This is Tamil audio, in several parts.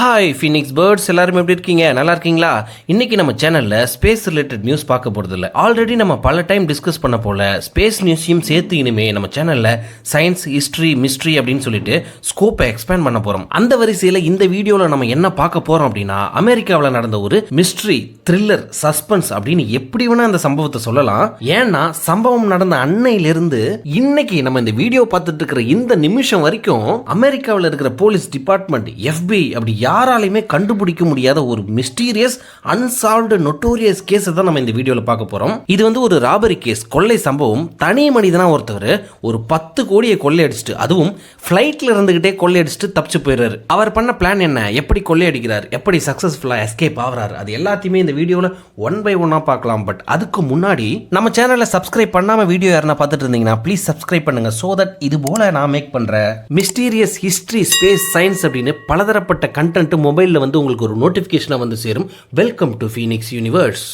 ஹாய் ஃபினிக்ஸ் பேர்ட்ஸ் எல்லாரும் எப்படி இருக்கீங்க? நல்லா இருக்கீங்களா? இன்றைக்கி நம்ம சேனலில் ஸ்பேஸ் ரிலேட்டட் நியூஸ் பார்க்க போறது ஆல்ரெடி நம்ம பல டைம் டிஸ்கஸ் பண்ண போல ஸ்பேஸ் நியூஸையும் சேர்த்து இனிமே நம்ம சேனலில் சயின்ஸ் ஹிஸ்ட்ரி மிஸ்ட்ரி அப்படின்னு சொல்லிட்டு ஸ்கோப்பை எக்ஸ்பேண்ட் பண்ண போகிறோம் அந்த வரிசையில் இந்த வீடியோவில் நம்ம என்ன பார்க்க போகிறோம் அப்படின்னா அமெரிக்காவில் நடந்த ஒரு மிஸ்ட்ரி த்ரில்லர் சஸ்பென்ஸ் அப்படின்னு எப்படி வேணால் அந்த சம்பவத்தை சொல்லலாம். ஏன்னா சம்பவம் நடந்த அன்னையிலிருந்து இன்னைக்கு நம்ம இந்த வீடியோ பார்த்துட்டு இருக்கிற இந்த நிமிஷம் வரைக்கும் அமெரிக்காவில் இருக்கிற போலீஸ் டிபார்ட்மெண்ட் எஃபி அப்படி யாராலையுமே கண்டுபிடிக்க முடியாத ஒரு மிஸ்டீரியஸ் அன்சால்வ்டு நொட்டோரியஸ் கேஸ் தான் நம்ம இந்த வீடியோவில் பார்க்க போகிறோம் இது வந்து ஒரு ராபரி கேஸ் கொள்ளை சம்பவம். தனி மனிதனாக ஒருத்தவர் ஒரு பத்து கோடியை கொள்ளையடிச்சிட்டு அதுவும் ஃப்ளைட்டில் இருந்துகிட்டே கொள்ளையடிச்சிட்டு தப்பிச்சு போயிடுறாரு. அவர் பண்ண பிளான் என்ன? எப்படி கொள்ளையடிக்கிறார் எப்படி சக்ஸஸ்ஃபுல்லாக எஸ்கேப் ஆகிறார்? அது எல்லாத்தையுமே இந்த வீடியோவில் ஒன் பை ஒன்னாக பார்க்கலாம். பட் அதுக்கு முன்னாடி நம்ம சேனலில் சப்ஸ்கிரைப் பண்ணாமல் வீடியோ யாருன்னா பார்த்துட்டு இருந்தீங்கன்னா ப்ளீஸ் சப்ஸ்கிரைப் பண்ணுங்க. ஸோ தட் இது போல நான் மேக் பண்ணுற மிஸ்டீரியஸ் ஹிஸ்டரி ஸ்பேஸ் சயின்ஸ் அப்படின்னு பலதரப்பட்ட கண்டென்ட் மொபைலில் வந்து உங்களுக்கு ஒரு நோட்டிஃபிகேஷனாக வந்து சேரும். Welcome to Phoenix Universe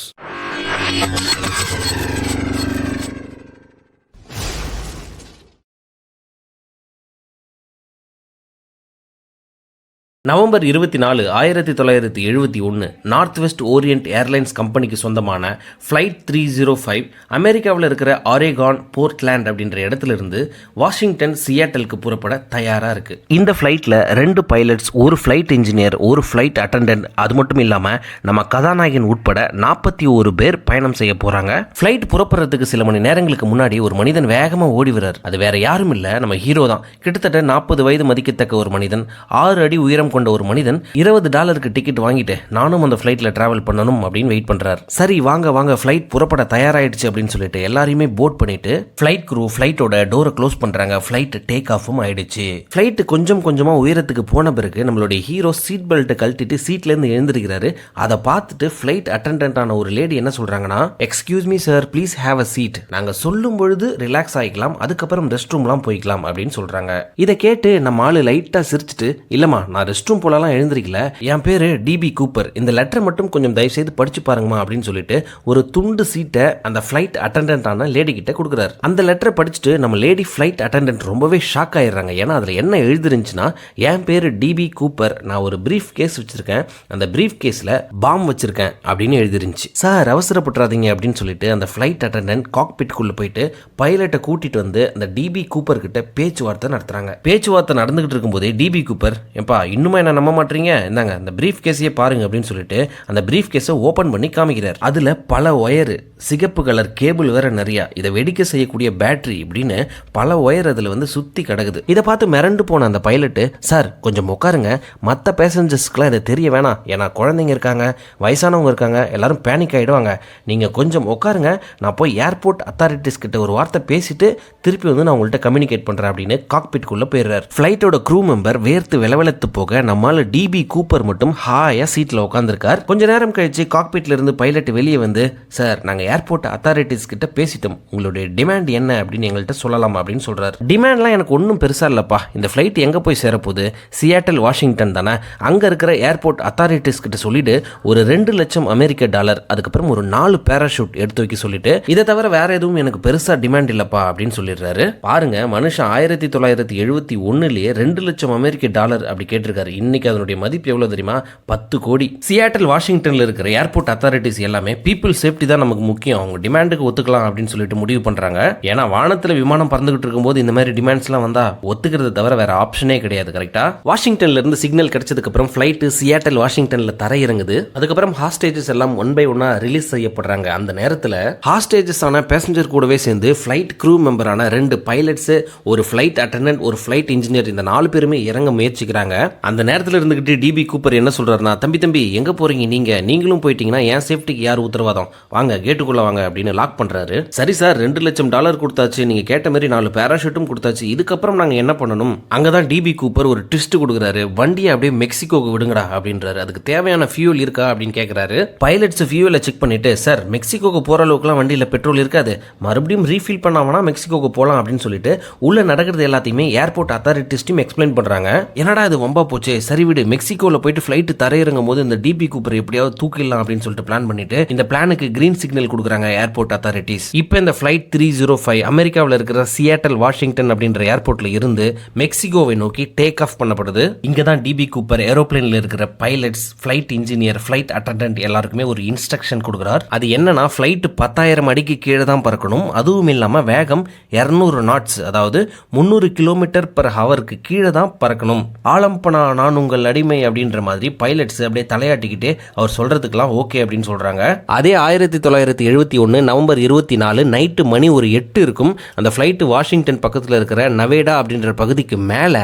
November இருபத்தி நாலு ஆயிரத்தி தொள்ளாயிரத்தி எழுபத்தி ஒன்று நார்த் வெஸ்ட் ஓரியன்ட் ஏர்லைன்ஸ் கம்பெனிக்கு சொந்தமான ஃப்ளைட் த்ரீ ஜீரோ ஃபைவ் அமெரிக்காவில் இருக்கிற ஆரேகான் போர்ட்லேண்ட் அப்படின்ற இடத்துல இருந்து வாஷிங்டன் சியாட்டலுக்கு புறப்பட தயாராக இருக்குது இந்த ஃப்ளைட்டில் ரெண்டு பைலட்ஸ் ஒரு ஃப்ளைட் இன்ஜினியர் ஒரு ஃப்ளைட் அட்டண்டன்ட் அது மட்டும் இல்லாமல் நம்ம கதாநாயகன் உட்பட நாற்பத்தி ஒரு பேர் பயணம் செய்ய போகிறாங்க ஃப்ளைட் புறப்படுறதுக்கு சில மணி நேரங்களுக்கு முன்னாடி ஒரு மனிதன் வேகமாக ஓடி வர்றார். அது வேற யாரும் இல்லை நம்ம ஹீரோ தான். கிட்டத்தட்ட நாற்பது வயது மதிக்கத்தக்க ஒரு மனிதன் ஆறு அடி உயரம் கொண்ட ஒரு மனிதன் இருபது டாலருக்கு டிக்கெட் வாங்கிட்டு நானும் அந்த ஃப்ளைட்ல டிராவல் பண்ணணும் அப்படின்னு வெயிட் பண்றாரு. சரி வாங்க வாங்க ஃப்ளைட் புறப்பட தயாராயிடுச்சு அப்படின்னு சொல்லிட்டு எல்லாரையுமே போட் பண்ணிட்டு ஃப்ளைட் குரூ ஃப்ளைட்டோட டோரை க்ளோஸ் பண்றாங்க. ஃப்ளைட் டேக் ஆஃபும் ஆயிடுச்சு. ஃப்ளைட்டு கொஞ்சம் கொஞ்சமா உயரத்துக்கு போன பிறகு நம்மளுடைய ஹீரோ சீட் பெல்ட்டை கழட்டிட்டு சீட்ல இருந்து எழுந்திருக்கிறாரு. அதை பார்த்துட்டு ஃப்ளைட் அட்டண்டன்ட் ஆன ஒரு லேடி என்ன சொல்றாங்கன்னா excuse me sir please have a seat நாங்க சொல்லும் பொழுது ரிலாக்ஸ் ஆகிக்கலாம் அதுக்கப்புறம் ரெஸ்ட் ரூம்லாம் போய்க்கலாம் அப்படின்னு சொல்றாங்க. இதை கேட்டு நம்ம ஆளு லைட்டா சிரிச்சிட்டு இல்லம்மா நான் ரெஸ்ட் ரூம் போலலாம் எழுந்திருக்கல. என் பேர் டிபி கூப்பர் இந்த லெட்டர் மட்டும் கொஞ்சம் தயவு செய்து படிச்சு பாருங்கம்மா அப்படின்னு சொல்லிட்டு ஒரு துண்டு சீட்டை அந்த ஃப்ளைட் அட்டண்டன்ட் ஆன லேடி கிட்ட கொடுக்குறாரு. அந்த லெட்டரை படிச்சுட்டு நம்ம லேடி ஃப்ளைட் அட்டண்டன்ட் ரொம்பவே ஷாக் ஆயிடுறாங்க. ஏன்னா அதில் என்ன எழுதிருந்துச்சுன்னா என் பேர் டிபி கூப்பர் நான் ஒரு பிரீஃப் கேஸ் வச்சிருக்கேன். அந்த பிரீஃப் கேஸில் பாம் வச்சிருக்கேன் அப்படின்னு எழுதிருந்துச்சு. சார் அவசரப்பட்டுறாதீங்க அப்படின்னு சொல்லிட்டு அந்த ஃப்ளைட் அட்டண்டன்ட் காக்பிட்குள்ள போயிட்டு பைலட்டை கூட்டிட்டு வந்து அந்த டிபி கூப்பர் கிட்ட பேச்சுவார்த்தை நடத்துறாங்க. பேச்சுவார்த்தை நடந்துகிட்டு இருக்கும்போதே டிபி கூப்பர் ஏப்பா இன்னும் என்ன நம்ப மாட்டீங்க இந்தாங்க அந்த ப்ரீஃப் கேஸையே பாருங்க அப்படின்னு சொல்லிட்டு அந்த ப்ரீஃப் கேஸை ஓப்பன் பண்ணி காமிக்கிறார். அதில் பல ஒயரு சிகப்பு கலர் கேபிள் வேற நிறையா இதை வெடிக்க செய்யக்கூடிய பேட்டரி இப்படின்னு பல ஒயர் அதில் வந்து சுற்றி கிடக்குது. இதை பார்த்து மிரண்டு போன அந்த பைலட்டு சார் கொஞ்சம் உட்காருங்க. மற்ற பேசஞ்சர்ஸ்க்குலாம் இதை தெரிய வேணாம். ஏன்னா குழந்தைங்க இருக்காங்க வயசானவங்க இருக்காங்க எல்லாரும் பேனிக் ஆகிடுவாங்க நீங்கள் கொஞ்சம் உட்காருங்க. நான் போய் ஏர்போர்ட் அத்தாரிட்டிஸ் கிட்ட ஒரு வார்த்தை பேசிட்டு திருப்பி வந்து நான் உங்கள்கிட்ட கம்யூனிகேட் பண்ணுறேன் அப்படின்னு காக்பிட்குள்ளே போயிடுறார். ஃப்ளைட்டோட க்ரூ மெம்பர் வேர்த்து விளவெளத்து போக நம்மால டிபி கூப்பர் மட்டும் ஹாயாக சீட்டில் உட்காந்துருக்கார் கொஞ்ச நேரம் கழிச்சு காக்பீட்ல இருந்து பைலட் வெளியே வந்து சார் நாங்கள் ஏர்போர்ட் அத்தாரிட்டிஸ் கிட்ட பேசிட்டோம். உங்களுடைய டிமாண்ட் என்ன? அப்படின்னு எங்கள்கிட்ட சொல்லலாம் அப்படின்னு சொல்றாரு. டிமாண்ட்லாம் எனக்கு ஒன்றும் பெருசா இல்லப்பா. இந்த ஃப்ளைட் எங்க போய் சேரப்போகுது? சியாட்டல் வாஷிங்டன் தானே? அங்க இருக்கிற ஏர்போர்ட் அத்தாரிட்டிஸ் கிட்ட சொல்லிட்டு ஒரு ரெண்டு லட்சம் அமெரிக்க டாலர் அதுக்கப்புறம் ஒரு நாலு பேராஷூட் எடுத்து வைக்க சொல்லிட்டு இதை தவிர வேற எதுவும் எனக்கு பெருசா டிமாண்ட் இல்லப்பா அப்படின்னு சொல்லிடுறாரு. பாருங்க மனுஷன் ஆயிரத்தி தொள்ளாயிரத்தி எழுபத்தி ஒன்னுலயே ரெண்டு லட்சம் அமெரிக்க டாலர் அப்படி கேட்டிருக்காரு. இன்னைக்கு அதனுடைய மதிப்பு எவ்வளவு தெரியுமா? பத்து கோடி. சியாட்டல் வாஷிங்டனில் இருக்கிற ஏர்போர்ட் அத்தாரிட்டிஸ் எல்லாமே பீப்புள் சேஃப்டி தான் நமக்கு முக்கியம். அவங்க டிமாண்டுக்கு ஒத்துக்கலாம் அப்படின்னு சொல்லிட்டு முடிவு பண்றாங்க. ஏன்னா வானத்துல விமானம் பறந்துகிட்டு இருக்கும்போது இந்த மாதிரி டிமாண்ட்ஸ்லாம் வந்தா ஒத்துக்கிறத தவிர வேற ஆப்ஷனே கிடையாது கரெக்டா வாஷிங்டன்ல இருந்து சிக்னல் கிடைச்சதுக்கு அப்புறம் ஃபிளைட் சியாட்டல் வாஷிங்டன்ல தரையிறங்குது. அதுக்கப்புறம் ஹாஸ்டேஜஸ் எல்லாம் ஒன் பை ஒன்னா ரிலீஸ் செய்யப்படுறாங்க. அந்த நேரத்தில் ஹாஸ்டேஜஸ் ஆன பேசஞ்சர் கூடவே சேர்ந்து ஃபிளைட் க்ரூ மெம்பரான ரெண்டு பைலட்ஸ் ஒரு ஃபிளைட் அட்டண்டன்ட் ஒரு ஃபிளைட் இன்ஜினியர் இந்த நாலு பேருமே இறங்க முயற்சிக்கிறாங்க. அந்த அந்த நேரத்தில் இருந்துக்கிட்டு டிபி கூப்பர் என்ன சொல்கிறாருன்னா தம்பி தம்பி எங்கே போகிறீங்க நீங்கள் நீங்களும் போயிட்டீங்கன்னா என் சேஃப்டிக்கு யார் உத்தரவாதம்? வாங்க கேட்டுக்குள்ளே வாங்க அப்படின்னு லாக் பண்ணுறாரு சரி சார் ரெண்டு லட்சம் டாலர் கொடுத்தாச்சு. நீங்கள் கேட்ட மாதிரி நாலு பேராஷூட்டும் கொடுத்தாச்சு. இதுக்கப்புறம் நாங்கள் என்ன பண்ணணும்? அங்கதான் டிபி கூப்பர் ஒரு ட்விஸ்ட் கொடுக்குறாரு. வண்டியை அப்படியே மெக்சிகோக்கு விடுங்கடா அப்படின்றாரு. அதுக்கு தேவையான ஃபியூல் இருக்கா? அப்படின்னு கேட்குறாரு பைலட்ஸ் ஃபியூலை செக் பண்ணிட்டு சார் மெக்சிகோக்கு போகிற அளவுக்குலாம் வண்டியில் பெட்ரோல் இருக்காது. மறுபடியும் ரீஃபில் பண்ணாமனா மெக்சிகோக்கு போகலாம் அப்படின்னு சொல்லிட்டு உள்ளே நடக்கிறது எல்லாத்தையுமே ஏர்போர்ட் அத்தாரிட்டிஸ்ட்டும் எக்ஸ்பிளைன் பண்ணுறாங்க என்னடா இது வம்பா போச்சு? போச்சு. சரி விடு மெக்சிகோவில் போயிட்டு ஃப்ளைட்டு தரையிறங்கும் போது இந்த டிபி கூப்பர் எப்படியாவது தூக்கிடலாம் அப்படின்னு சொல்லிட்டு பிளான் பண்ணிட்டு இந்த பிளானுக்கு கிரீன் சிக்னல் கொடுக்குறாங்க ஏர்போர்ட் அத்தாரிட்டிஸ் இப்போ இந்த ஃப்ளைட் த்ரீ ஜீரோ ஃபைவ் அமெரிக்காவில் இருக்கிற சியாட்டல் வாஷிங்டன் அப்படின்ற ஏர்போர்ட்ல இருந்து மெக்சிகோவை நோக்கி டேக் ஆஃப் பண்ணப்படுது. இங்க தான் டிபி கூப்பர் ஏரோப்ளேனில் இருக்கிற pilots flight engineer flight attendant எல்லாருக்குமே ஒரு இன்ஸ்ட்ரக்ஷன் கொடுக்குறார். அது என்னன்னா ஃப்ளைட் பத்தாயிரம் அடிக்கு கீழே தான் பறக்கணும். அதுவும் இல்லாமல் வேகம் இரநூறு நாட்ஸ் அதாவது முந்நூறு கிலோமீட்டர் பர் ஹவருக்கு கீழே தான் பறக்கணும். ஆலம்பனா நான் உங்கள் அடிமை அப்படின்ற மாதிரி பைலட்ஸ் அப்படியே தலையாட்டிக்கிட்டே அவர் சொல்கிறதுக்கெல்லாம் ஓகே அப்படின்னு சொல்கிறாங்க அதே ஆயிரத்தி தொள்ளாயிரத்தி எழுபத்தி ஒன்று நவம்பர் இருபத்தி நாலு நைட்டு மணி ஒரு எட்டு இருக்கும். அந்த ஃப்ளைட்டு வாஷிங்டன் பக்கத்தில் இருக்கிற நவேடா அப்படின்ற பகுதிக்கு மேலே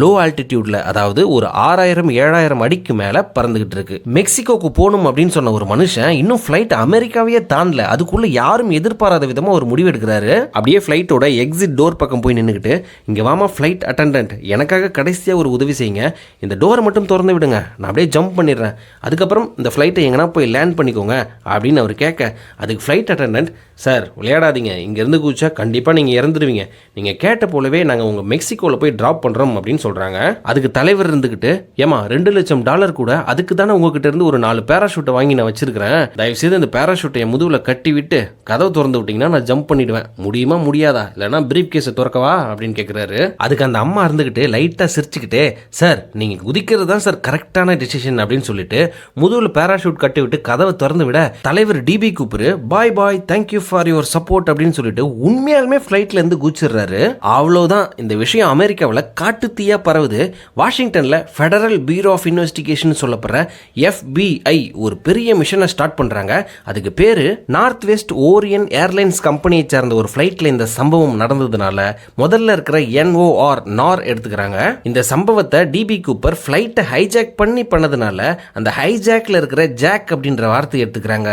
லோ ஆல்டிடியூட்ல அதாவது ஒரு ஆறாயிரம் ஏழாயிரம் அடிக்கு மேலே பறந்துகிட்டு இருக்கு. மெக்சிகோக்கு போகணும் அப்படின்னு சொன்ன ஒரு மனுஷன் இன்னும் ஃப்ளைட் அமெரிக்காவையே தாண்டல. அதுக்குள்ள யாரும் எதிர்பாராத விதமாக ஒரு முடிவு எடுக்கிறாரு. அப்படியே ஃப்ளைட்டோட எக்ஸிட் டோர் பக்கம் போய் நின்றுக்கிட்டு இங்கே வாமா ஃப்ளைட் அட்டண்டன்ட் எனக்காக கடைசியாக ஒரு உதவி செய்யுங்க. இந்த டோரை மட்டும் திறந்து விடுங்க. நான் அப்படியே ஜம்ப் பண்ணிடுறேன். அதுக்கப்புறம் இந்த ஃப்ளைட்டை எங்கன்னா போய் லேண்ட் பண்ணிக்கோங்க அப்படின்னு அவர் கேட்க அதுக்கு ஃப்ளைட் அட்டண்டன்ட் சார் விளையாடாதீங்க. இங்கேருந்து குதிச்சா கண்டிப்பாக நீங்கள் இறந்துடுவீங்க நீங்கள் கேட்ட போலவே நாங்கள் உங்கள் மெக்சிகோவில் போய் ட்ராப் பண்ணுறோம் அப்படின்னு சொல்கிறாங்க அதுக்கு தலைவர் இருந்துக்கிட்டு ஏமா ரெண்டு லட்சம் டாலர் கூட அதுக்கு தானே உங்ககிட்ட இருந்து ஒரு நாலு பேராஷூட்டை வாங்கி நான் வச்சிருக்கிறேன். தயவுசெய்து இந்த பேராஷூட்டை முதுவில் கட்டி விட்டு கதவை திறந்து விட்டிங்கன்னா நான் ஜம்ப் பண்ணிடுவேன். முடியுமா முடியாதா? இல்லைனா பிரீஃப் கேஸை திறக்கவா? அப்படின்னு கேட்குறாரு அதுக்கு அந்த அம்மா இருந்துக்கிட்டு லைட்டாக சிரிச்சுக்கிட்டே சார் நீங்கள் குதிக்கிறது தான் சார் கரெக்டான டிசிஷன் அப்படின்னு சொல்லிட்டு முதுகில் பேராஷூட் கட்டி விட்டு கதவை திறந்து விட தலைவர் DB கூப்பிரு bye bye thank you for your support அப்படின்னு சொல்லிட்டு உண்மையாலுமே ஃப்ளைட்ல இருந்து குதிச்சிடுறாரு. அவ்வளோதான் இந்த விஷயம் அமெரிக்காவில் காட்டுத்தீயா பரவுது. வாஷிங்டனில் ஃபெடரல் பியூரோ ஆஃப் இன்வெஸ்டிகேஷன் சொல்லப்படுற எஃபிஐ ஒரு பெரிய மிஷனை ஸ்டார்ட் பண்ணுறாங்க அதுக்கு பேர் நார்த் வெஸ்ட் ஓரியன் ஏர்லைன்ஸ் கம்பெனியை சேர்ந்த ஒரு ஃப்ளைட்ல இந்த சம்பவம் நடந்ததுனால முதல்ல இருக்கிற என்ஓஆர் நார் எடுத்துக்கிறாங்க. இந்த சம்பவத்தை டிபி கூப்பர் ஃப்ளைட்டை ஹைஜாக் பண்ணி பண்ணதுனால அந்த ஹைஜாக்ல இருக்கிற ஜாக் அப்படின்ற வார்த்தை எடுத்துக்கிறாங்க.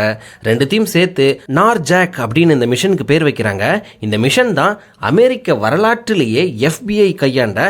ரெண்டுத்தையும் சேர்த்து நார் ஜாக் அப்படின்னு இந்த மிஷனுக்கு பேர் வைக்கிறாங்க. இந்த மிஷன் தான் அமெரிக்க வரலாற்றிலேயே எஃபிஐ கையாண்ட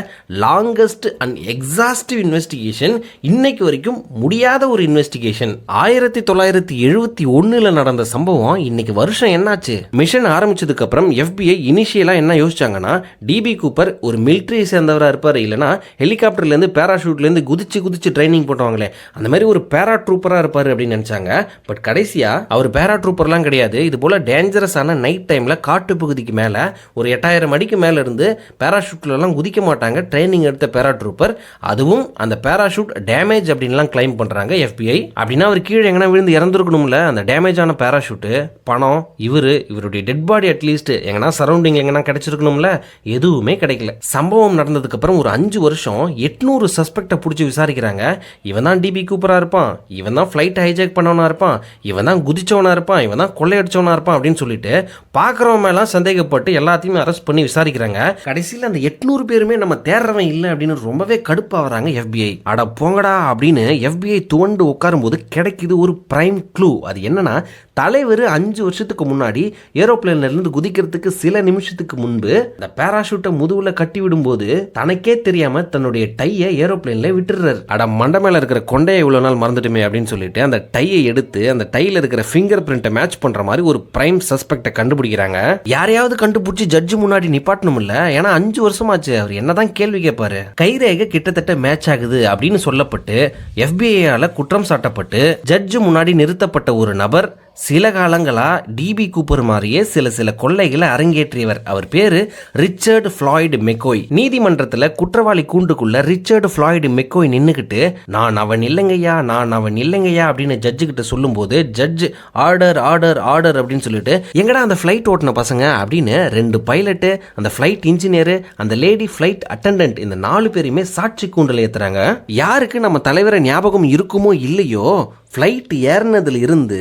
லாங்கஸ்ட் அண்ட் எக்ஸாஸ்டிவ் இன்வெஸ்டிகேஷன் இன்னைக்கு வரைக்கும் முடியாத ஒரு இன்வெஸ்டிகேஷன் ஆயிரத்தி தொள்ளாயிரத்தி எழுபத்தி ஒன்னுல நடந்த சம்பவம் இன்னைக்கு வருஷம் என்னாச்சு? மிஷன் ஆரம்பிச்சதுக்கு அப்புறம் எஃபிஐ இனிஷியலா என்ன யோசிச்சாங்கன்னா டிபி கூப்பர் ஒரு மிலிட்ரி சேர்ந்தவரா இருப்பார். இல்லைன்னா ஹெலிகாப்டர்ல இருந்து பேராஷூட்லேருந்து குதிச்சு குதிச்சு ட்ரைனிங் போட்டவங்களே. அந்த மாதிரி ஒரு பேரா ட்ரூப்பராக இருப்பார் அப்படின்னு நினைச்சாங்க. பட் கடைசியா அவர் பேரா ட்ரூப்பர்லாம் கிடையாது. இது போல டேஞ்சரஸான நைட் டைமில் காட்டு பகுதிக்கு மேலே ஒரு எட்டாயிரம் அடிக்கு மேலே இருந்து பேராஷூட்லலாம் குதிக்க மாட்டாங்க. ட்ரைனிங் எடுத்த பேரா ட்ரூப்பர் அதுவும் அந்த பேராஷூட் டேமேஜ் அப்படின்லாம் கிளைம் பண்ணுறாங்க எஃபிஐ அப்படின்னா அவர் கீழே எங்கன்னா விழுந்து இறந்துருக்கணும்ல. அந்த டேமேஜ் ஆன பேராஷூட்டு பணம் இவரு இவருடைய டெட் பாடி அட்லீஸ்ட் எங்கன்னா சரௌண்டிங் எங்கன்னா கிடைச்சிருக்கணும்ல. எதுவுமே கிடைக்கல. சம்பவம் நடந்ததுக்கு அப்புறம் ஒரு அஞ்சு வருஷம் எட்நூறு சஸ்பெக்டை பிடிச்சி விசாரிக்கிறாங்க. இவன் தான் டிபி கூப்பராக இருப்பான். இவன் தான் ஃப்ளைட் ஹைஜாக் பண்ணவனா இருப்பான். இவன் தான் குதிச்சவனா இருப்பான். இவன் தான் கொள்ளையடிச்சவனா இருப்பான் அப்படின்னு சொல்லிட்டு பார்க்குறவன் மேலாம் சந்தேகப்பட்டு எல்லாத்தையுமே அரெஸ்ட் பண்ணி விசாரிக்கிறாங்க. கடைசியில் அந்த எட்நூறு பேருமே நம்ம தேடுறவன் இல்லை அப்படின்னு ரொம்பவே கடுப்பாகிறாங்க எஃபிஐ அட போங்கடா அப்படின்னு எஃபிஐ துவண்டு உட்காரும்போது கிடைக்குது ஒரு பிரைம் க்ளூ அது என்னன்னா தலைவர் அஞ்சு வருஷத்துக்கு முன்னாடி ஏரோப்ளேன்ல இருந்து குதிக்கிறதுக்கு சில நிமிஷத்துக்கு முன்பு இந்த பேராஷூட்டை முதுகுல கட்டி விடும்போது தனக்கே தெரியாமல் தன்னுடைய டையை ஏரோ ஏரோப்ளேன்ல விட்டுறாரு அட மண்டை மேல இருக்கிற கொண்டையை இவ்வளவு நாள் மறந்துட்டுமே அப்படின்னு சொல்லிட்டு அந்த டையை எடுத்து அந்த டையில் இருக்கிற ஃபிங்கர் பிரிண்ட்டை மேட்ச் பண்ற மாதிரி ஒரு பிரைம் சஸ்பெக்டை கண்டுபிடிக்கிறாங்க. யாரையாவது கண்டுபிடிச்சி ஜட்ஜு முன்னாடி நிப்பாட்டணும் இல்ல ஏன்னா அஞ்சு வருஷமாச்சு. அவர் என்னதான் கேள்வி கேட்பாரு? கைரேகை கிட்டத்தட்ட மேட்ச் ஆகுது அப்படின்னு சொல்லப்பட்டு எஃபிஐயால் குற்றம் சாட்டப்பட்டு ஜட்ஜு முன்னாடி நிறுத்தப்பட்ட ஒரு நபர் சில காலங்களாக டிபி கூப்பர் மாதிரியே சில சில கொள்ளைகளை அரங்கேற்றியவர். அவர் பேர் ரிச்சர்டு ஃப்ளாய்டு மெக்கோய். நீதிமன்றத்தில் குற்றவாளி கூண்டுக்குள்ள ரிச்சர்டு ஃப்ளாய்டு மெக்கோய் நின்றுக்கிட்டு நான் அவன் இல்லைங்கய்யா நான் அவன் இல்லைங்கய்யா அப்படின்னு ஜட்ஜு கிட்ட சொல்லும்போது ஜட்ஜ் ஆர்டர் ஆர்டர் ஆர்டர் அப்படின்னு சொல்லிட்டு எங்கடா அந்த ஃப்ளைட் ஓட்டின பசங்க? அப்படின்னு ரெண்டு பைலட்டு அந்த ஃப்ளைட் இன்ஜினியரு அந்த லேடி ஃப்ளைட் அட்டண்டன்ட் இந்த நாலு பேரையுமே சாட்சி கூண்டில் ஏற்றுறாங்க யாருக்கு நம்ம தலைவரை ஞாபகம் இருக்குமோ இல்லையோ ஃப்ளைட் ஏறினதுல இருந்து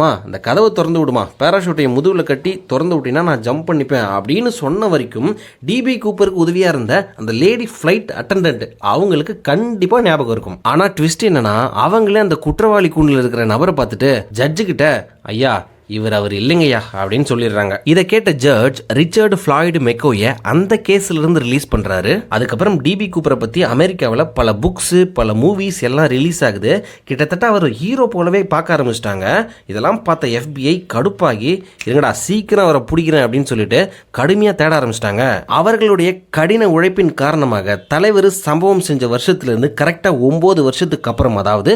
மா இந்த கதவை திறந்து விடுமா? பேராஷூட்டை முதுகில் கட்டி திறந்து விட்டினா நான் ஜம்ப் பண்ணிப்பேன் அப்படின்னு சொன்ன வரைக்கும் டிபி கூப்பருக்கு உதவியாக இருந்த அந்த லேடி ஃப்ளைட் அட்டண்டன்ட் அவங்களுக்கு கண்டிப்பாக ஞாபகம் இருக்கும். ஆனால் ட்விஸ்ட் என்னன்னா அவங்களே அந்த குற்றவாளி கூண்டில் இருக்கிற நபரை பார்த்துட்டு ஜட்ஜுக்கிட்ட ஐயா இவர் அவர் இல்லைங்கய்யா அப்படின்னு சொல்லிடுறாங்க. இதை கேட்ட ஜட்ஜ் ரிச்சர்டு ஃப்ளாய்டு மெக்கோய அந்த கேஸ்ல இருந்து ரிலீஸ் பண்றாரு. அதுக்கப்புறம் டிபி கூப்பரை பத்தி அமெரிக்காவில் பல புக்ஸ் பல மூவிஸ் எல்லாம் ரிலீஸ் ஆகுது. கிட்டத்தட்ட அவர் ஹீரோ போலவே பார்க்க ஆரம்பிச்சிட்டாங்க. இதெல்லாம் பார்த்த எஃபிஐ கடுப்பாகி இருங்கடா சீக்கிரம் அவரை பிடிக்கிறேன் அப்படின்னு சொல்லிட்டு கடுமையாக தேட ஆரம்பிச்சிட்டாங்க. அவர்களுடைய கடின உழைப்பின் காரணமாக தலைவர் சம்பவம் செஞ்ச வருஷத்திலிருந்து கரெக்டாக ஒம்பது வருஷத்துக்கு அப்புறம் அதாவது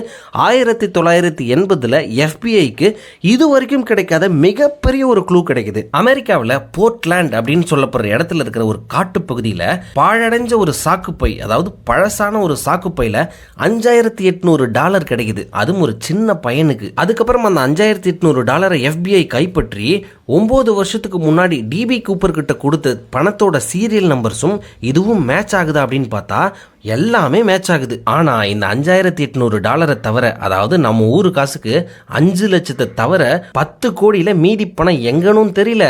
ஆயிரத்தி தொள்ளாயிரத்தி எண்பதில் எஃபிஐக்கு இது வரைக்கும் கிடைக்காத மிகப்பெரிய ஒரு க்ளூ கிடைக்குது. அமெரிக்காவில் போர்ட்லேண்ட் அப்படின்னு சொல்லப்படுற இடத்துல இருக்கிற ஒரு காட்டுப்பகுதியில் பாழடைஞ்ச ஒரு சாக்குப்பை அதாவது பழசான ஒரு சாக்குப்பையில் அஞ்சாயிரத்தி எட்நூறு டாலர் கிடைக்குது. அதுவும் ஒரு சின்ன பையனுக்கு. அதுக்கப்புறம் அந்த அஞ்சாயிரத்தி எட்நூறு டாலரை எஃபிஐ கைப்பற்றி ஒம்பது வருஷத்துக்கு முன்னாடி டிபி கூப்பர் கிட்ட கொடுத்த பணத்தோட சீரியல் நம்பர்ஸும் இதுவும் மேட்ச் ஆகுதா அப்படின்னு பார்த்தா எல்லாமே மேட்ச் ஆகுது. ஆனால் இந்த அஞ்சாயிரத்தி எட்நூறு டாலரை தவிர அதாவது நம்ம ஊர் காசுக்கு அஞ்சு லட்சத்தை தவிர பத்து கோடியில் மீதி பணம் எங்கன்னு தெரியல.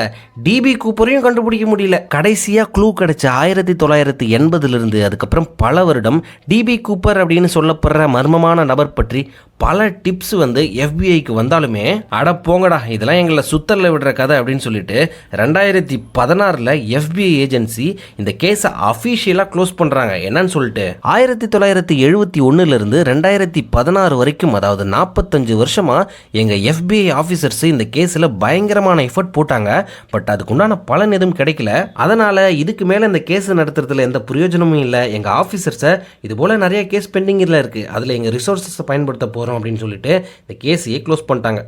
டிபி கூப்பரையும் கண்டுபிடிக்க முடியல. கடைசியாக க்ளூ கிடைச்ச ஆயிரத்தி தொள்ளாயிரத்தி எண்பதுலேருந்து அதுக்கப்புறம் பல வருடம் டிபி கூப்பர் அப்படின்னு சொல்லப்படுற மர்மமான நபர் பற்றி பல டிப்ஸ் வந்து எஃபிஐக்கு வந்தாலுமே அட போங்கடா இதெல்லாம் எங்களை சுத்தரில் விடுற கதை அப்படின்னு சொல்லிட்டு ரெண்டாயிரத்தி பதினாறில் எஃபிஐ ஏஜென்சி இந்த கேஸை அஃபீஷியலாக க்ளோஸ் பண்ணுறாங்க என்னன்னு சொல்லிட்டு ஆயிரத்தி தொள்ளாயிரத்தி எழுபத்தி ஒன்னுலேருந்து ரெண்டாயிரத்தி பதினாறு வரைக்கும் அதாவது நாற்பத்தஞ்சு வருஷமாக எங்கள் எஃபிஐ ஆஃபீஸர்ஸ் இந்த கேஸில் பயங்கரமான எஃபர்ட் போட்டாங்க. பட் அதுக்குண்டான பலன் எதுவும் கிடைக்கல. அதனால் இதுக்கு மேலே இந்த கேஸ் நடத்துறதுல எந்த பிரயோஜனமும் இல்லை. எங்கள் ஆஃபீஸர்ஸை இது போல் நிறைய கேஸ் பெண்டிங்கில் இருக்குது அதில் எங்கள் ரிசோர்ஸஸை பயன்படுத்த போகிறோம் அப்படின்னு சொல்லிட்டு இந்த கேஸையே க்ளோஸ் பண்ணிட்டாங்க.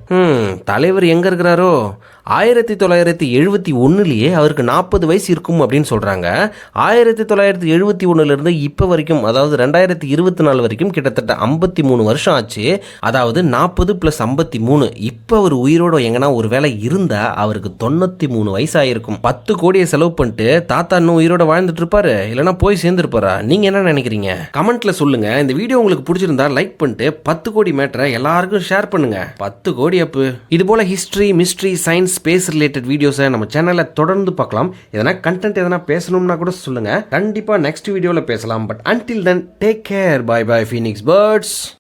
தலைவர் எங்கே இருக்கிறாரோ? ஆயிரத்தி தொள்ளாயிரத்தி எழுபத்தி ஒன்றுலேயே அவருக்கு நாற்பது வயசு இருக்கும் அப்படின்னு சொல்கிறாங்க ஆயிரத்தி தொள்ளாயிரத்தி எழுபத்தி ஒன்றுலேருந்து இப்போ வரைக்கும் அதாவது ரெண்டாயிரத்தி இருபத்தி நாலு வரைக்கும் கிட்டத்தட்ட ஐம்பத்தி மூணு வருஷம் ஆச்சு. அதாவது நாற்பது ப்ளஸ் ஐம்பத்தி மூணு. இப்போ அவர் உயிரோட எங்கன்னா ஒரு வேலை இருந்தால் அவருக்கு தொண்ணூற்றி மூணு வயசாயிருக்கும். பத்து கோடியை செலவு பண்ணிட்டு தாத்தா இன்னும் உயிரோட வாழ்ந்துட்டு இருப்பாரு. இல்லைன்னா போய் சேர்ந்துருப்பாரா? நீங்கள் என்ன நினைக்கிறீங்க? கமெண்ட்ல சொல்லுங்க. இந்த வீடியோ உங்களுக்கு பிடிச்சிருந்தா லைக் பண்ணிட்டு பத்து கோடி மேட்டரை எல்லாருக்கும் ஷேர் பண்ணுங்க. பத்து கோடி அப்பு. இது போல history mystery science space related வீடியோஸை நம்ம சேனல்ல தொடர்ந்து பார்க்கலாம். எதனா கண்டென்ட் எதனா பேசணும்னா கூட சொல்லுங்க. கண்டிப்பா நெக்ஸ்ட் வீடியோவில் பேசலாம். But Until then, take care. Bye bye, Phoenix Birds.